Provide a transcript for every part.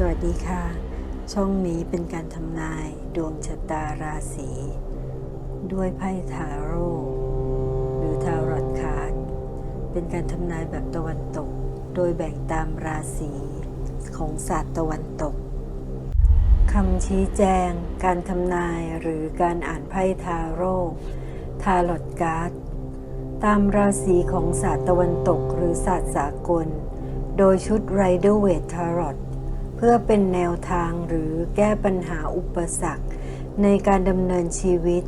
สวัสดีค่ะ ช่องนี้เป็นการทำนายดวงชะตาราศีด้วยไพ่ทาโร่หรือทารอตคาร์ดเป็นการทำนายแบบตะวันตก โดยแบ่งตามราศีของศาสตร์ตะวันตกคำชี้แจง การทำนายหรือการอ่านไพ่ทาโร่ทารอตการ์ดตามราศีของศาสตร์ตะวันตกหรือศาสตร์สากล โดยชุด Rider Waite Tarot เพื่อเป็นแนวทางหรือแก้ปัญหาอุปสรรค ในการดำเนินชีวิต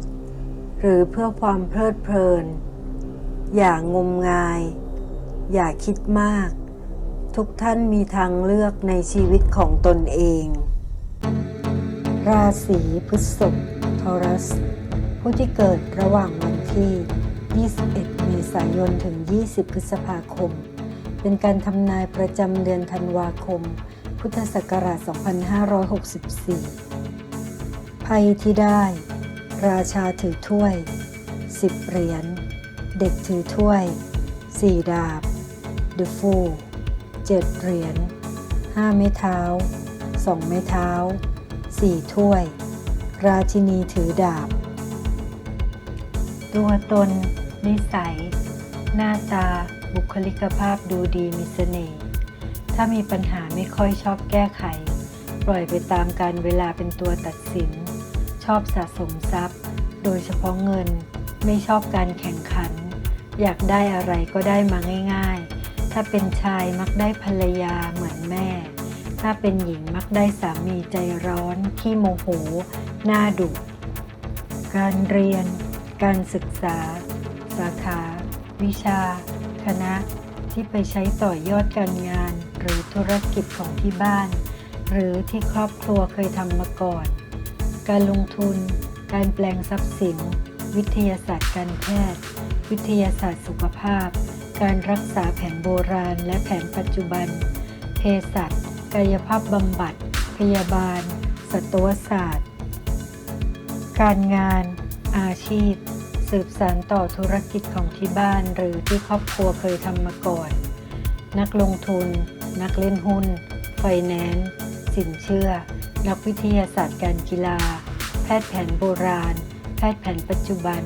หรือเพื่อความเพลิดเพลิน อย่างงมงาย อย่าคิดมาก ทุกท่านมีทางเลือกในชีวิตของตนเอง ราศีพฤษภทอรัส ผู้ที่เกิดระหว่างวันที่ 21 เมษายนถึง 20 พฤษภาคม เป็นการทำนายประจำเดือนธันวาคม พุทธศักราช 2564ไพ่ที่ได้ ราชาถือถ้วย 10 เหรียญ เด็กถือถ้วย 4 ดาบ The Fool 7เหรียญ 5 ไม้เท้า 2 ไม้เท้า 4 ถ้วย ราชินีถือดาบ ตัวตน นิสัย หน้าตา บุคลิกภาพดูดีมีเสน่ห์ ถ้ามีปัญหาไม่ค่อยชอบแก้ไข ปล่อยไปตามการเวลาเป็นตัวตัดสิน ชอบสะสมทรัพย์ โดยเฉพาะเงิน ไม่ชอบการแข่งขัน อยากได้อะไรก็ได้มาง่าย ๆ ถ้าเป็นชายมักได้ภรรยาเหมือนแม่ ถ้าเป็นหญิงมักได้สามีใจร้อนขี้โมโห หน้าดุ การเรียน การศึกษา สาขา วิชา คณะที่ไปใช้ต่อยอดการงาน หรือธุรกิจของที่บ้าน หรือที่ครอบครัวเคยทำมาก่อน การลงทุน การแปลงทรัพย์สิน วิทยาศาสตร์การแพทย์ วิทยาศาสตร์สุขภาพ การรักษาแผนโบราณ และแผนปัจจุบัน เภสัชกายภาพบำบัด พยาบาล สัตวศาสตร์ การงาน อาชีพ สืบสานต่อธุรกิจของที่บ้านหรือที่ครอบครัวเคยทำมาก่อน นักลงทุน นักเล่นหุ้น ไฟแนนซ์ สินเชื่อ นักวิทยาศาสตร์การกีฬา แพทย์แผนโบราณ แพทย์แผนปัจจุบัน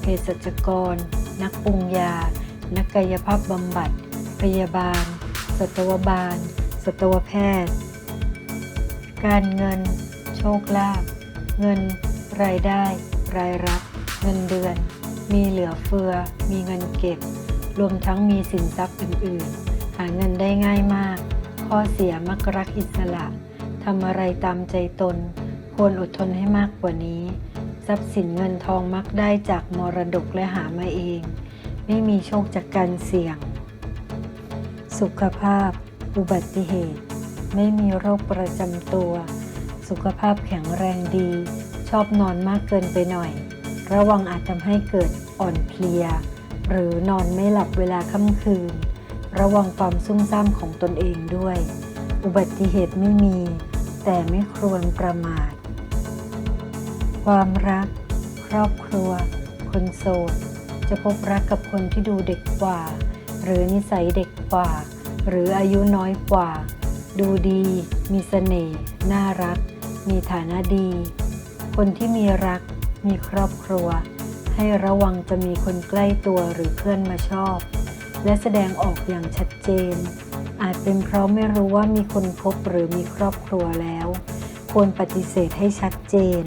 เภสัชกร นักปรุงยา นักกายภาพบำบัด พยาบาล สัตวบาล สัตวแพทย์ การเงิน โชคลาภ เงิน รายได้ รายรับ เงินเดือน มีเหลือเฟือ มีเงินเก็บ รวมทั้งมีสินทรัพย์อื่น ๆ หาเงินได้ง่ายมาก ข้อเสียมักรักอิสระทำอะไรตามใจตน ควรอดทนให้มากกว่านี้ ทรัพย์สินเงินทองมักได้จากมรดกและหามาเอง ไม่มีโชคจากการเสี่ยง สุขภาพ อุบัติเหตุ ไม่มีโรคประจำตัว สุขภาพแข็งแรงดี ชอบนอนมากเกินไปหน่อย ระวังอาจทำให้เกิดอ่อนเพลีย หรือนอนไม่หลับเวลาค่ำคืน ระวังความซุ่มซ่ามของตนเองด้วย อุบัติเหตุไม่มี แต่ไม่ควรประมาท ความรัก ครอบครัว คนโสด จะพบรักกับคนที่ดูเด็กกว่า หรือนิสัยเด็กกว่า หรืออายุน้อยกว่า ดูดี มีเสน่ห์น่ารัก มีฐานะดี คนที่มีรัก มีครอบครัว ให้ระวังจะมีคนใกล้ตัวหรือเพื่อนมาชอบ และแสดงออกอย่างชัดเจน อาจเป็นเพราะไม่รู้ว่ามีคนพบหรือมีครอบครัวแล้ว ควรปฏิเสธให้ชัดเจน